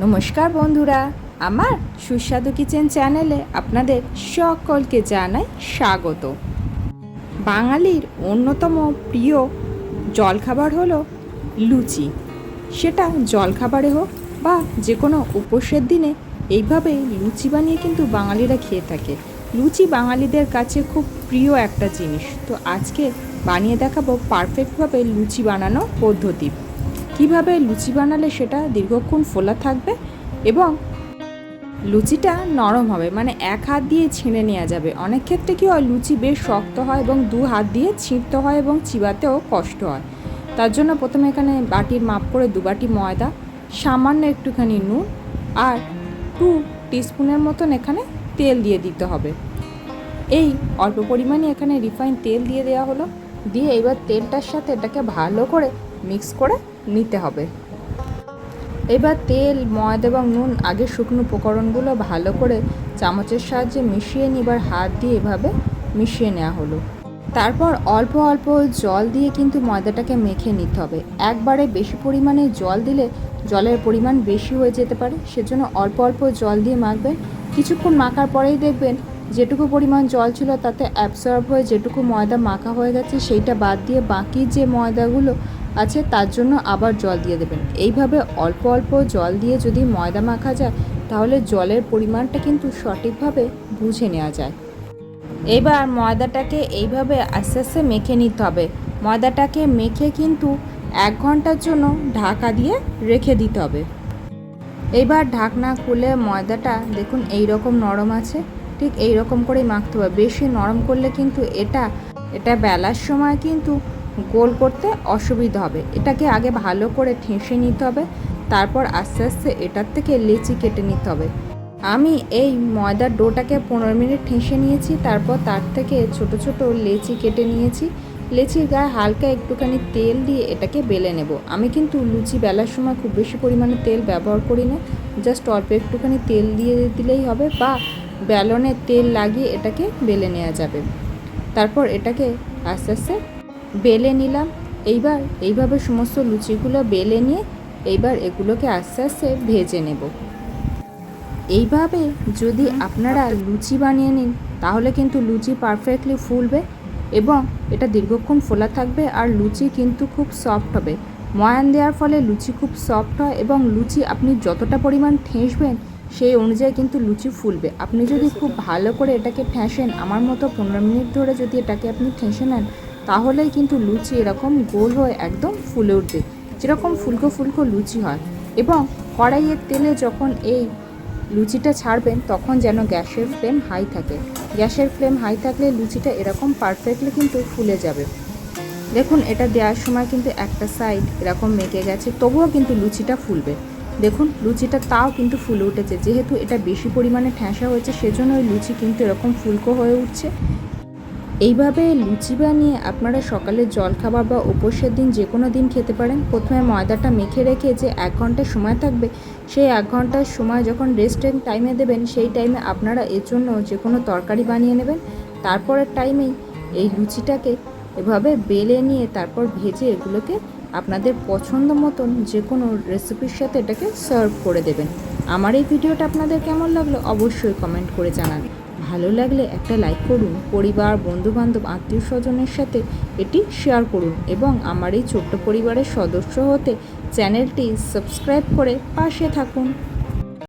নমস্কার বন্ধুরা, আমার সুস্বাদু কিচেন চ্যানেলে আপনাদের সকলকে জানাই স্বাগত। বাঙালির অন্যতম প্রিয় জলখাবার হলো লুচি। সেটা জলখাবারে হোক বা যে কোনো উপোসের দিনে এইভাবে লুচি বানিয়ে কিন্তু বাঙালিরা খেয়ে থাকে। লুচি বাঙালিদের কাছে খুব প্রিয় একটা জিনিস। তো আজকে বানিয়ে দেখাবো পারফেক্টভাবে লুচি বানানো পদ্ধতি। কীভাবে লুচি বানালে সেটা দীর্ঘক্ষণ ফোলা থাকবে এবং লুচিটা নরম হবে মানে এক হাত দিয়ে ছিঁড়ে নেওয়া যাবে। অনেক ক্ষেত্রে কী হয়, লুচি বেশ শক্ত হয় এবং দু হাত দিয়ে ছিঁড়তে হয় এবং চিবাতেও কষ্ট হয়। তার জন্য প্রথমে এখানে বাটির মাপ করে দু বাটি ময়দা, সামান্য একটুখানি নুন আর টু টিস্পুনের মতন এখানে তেল দিয়ে দিতে হবে। এই অল্প পরিমাণে এখানে রিফাইন তেল দিয়ে দেওয়া হলো। দিয়ে এবার তেলটার সাথে এটাকে ভালো করে মিক্স করে নিতে হবে। এবার তেল, ময়দা এবং নুন, আগে শুকনো উপকরণগুলো ভালো করে চামচের সাহায্যে মিশিয়ে নিবার হাত দিয়ে এভাবে মিশিয়ে নেওয়া হলো। তারপর অল্প অল্প জল দিয়ে কিন্তু ময়দাটাকে মেখে নিতে হবে। একবারে বেশি পরিমাণে জল দিলে জলের পরিমাণ বেশি হয়ে যেতে পারে। সেজন্য অল্প অল্প জল দিয়ে মাখবেন। কিছুক্ষণ মাখার পরেই দেখবেন যেটুকু পরিমাণ জল ছিল তাতে অ্যাবসর্ব হয়ে যেটুকু ময়দা মাখা হয়ে গেছে, সেইটা বাদ দিয়ে বাকি যে ময়দাগুলো আছে, তার জন্য আবার জল দিয়ে দেবেন। এইভাবে অল্প অল্প জল দিয়ে যদি ময়দা মাখা যায়, তাহলে জলের পরিমাণটা কিন্তু সঠিকভাবে বুঝে নেওয়া যায়। এবার ময়দাটাকে এইভাবে আস্তে আস্তে মেখে নিতে হবে। ময়দাটাকে মেখে কিন্তু এক ঘণ্টার জন্য ঢাকা দিয়ে রেখে দিতে হবে। এইবার ঢাকনা খুলে ময়দাটা দেখুন এই রকম নরম আছে। ঠিক এই রকম করেই মাখতে হবে। বেশি নরম করলে কিন্তু এটা এটা বেলার সময় কিন্তু গোল করতে অসুবিধা হবে। এটাকে আগে ভালো করে ঠেসে নিতে হবে, তারপর আস্তে আস্তে এটার থেকে লেচি কেটে নিতে হবে। আমি এই ময়দার ডোটাকে পনেরো মিনিট ঠেসে নিয়েছি, তারপর তার থেকে ছোট ছোট লেচি কেটে নিয়েছি। লেচির গায়ে হালকা একটুখানি তেল দিয়ে এটাকে বেলে নেব। আমি কিন্তু লুচি বেলার সময় খুব বেশি পরিমাণে তেল ব্যবহার করি না, জাস্ট অল্প একটুখানি তেল দিয়ে দিলেই হবে বা বেলনে তেল লাগিয়ে এটাকে বেলে নেওয়া যাবে। তারপর এটাকে আস্তে আস্তে বেলে নিলাম। এইবার, এইভাবে সমস্ত লুচিগুলো বেলে নিয়ে এইবার এগুলোকে আস্তে আস্তে ভেজে নেব। এইভাবে যদি আপনারা লুচি বানিয়ে নিন, তাহলে কিন্তু লুচি পারফেক্টলি ফুলবে এবং এটা দীর্ঘক্ষণ ফোলা থাকবে আর লুচি কিন্তু খুব সফট হবে। ময়ান দেওয়ার ফলে লুচি খুব সফট হয় এবং লুচি আপনি যতটা পরিমাণ ঠেসবেন, সেই অনুযায়ী কিন্তু লুচি ফুলবে। আপনি যদি খুব ভালো করে এটাকে ঠেসেন, আমার মতো পনেরো মিনিট ধরে যদি এটাকে আপনি ঠেসে নেন তাহলেই কিন্তু লুচি এরকম গোল হয়ে একদম ফুলে উঠবে। যেরকম ফুলকো ফুলকো লুচি হয়। এবং কড়াইয়ের তেলে যখন এই লুচিটা ছাড়বেন, তখন যেন গ্যাসের ফ্লেম হাই থাকে। গ্যাসের ফ্লেম হাই থাকলে লুচিটা এরকম পারফেক্টলি কিন্তু ফুলে যাবে। দেখুন, এটা দেওয়ার সময় কিন্তু একটা সাইড এরকম মেকে গেছে, তবুও কিন্তু লুচিটা ফুলবে। দেখুন, লুচিটা তাও কিন্তু ফুলে উঠেছে। যেহেতু এটা বেশি পরিমাণে ঠ্যাঁসা হয়েছে, সেজন্য ওই লুচি কিন্তু এরকম ফুলকো হয়ে উঠছে। এইভাবে লুচি বানিয়ে আপনারা সকালে জলখাবার বা উপোসের দিন যে কোনো দিন খেতে পারেন। প্রথমে ময়দাটা মেখে রেখে যে এক ঘণ্টা সময় থাকবে, সেই এক ঘণ্টার সময় যখন রেস্টের টাইমে দেবেন, সেই টাইমে আপনারা এর জন্য যে কোনো তরকারি বানিয়ে নেবেন। তারপরের টাইমেই এই লুচিটাকে এভাবে বেলে নিয়ে তারপর ভেজে এগুলোকে আপনাদের পছন্দ মতন যে কোনো রেসিপির সাথে এটাকে সার্ভ করে দেবেন। আমার এই ভিডিওটা আপনাদের কেমন লাগল অবশ্যই কমেন্ট করে জানান ভালো লাগলে একটা লাইক করুন, পরিবার, বন্ধুবান্ধব আত্মীয় স্বজনের সাথে এটি শেয়ার করুন এবং আমার এই ছোট্ট পরিবারের সদস্য হতে চ্যানেলটি সাবস্ক্রাইব করে পাশে থাকুন।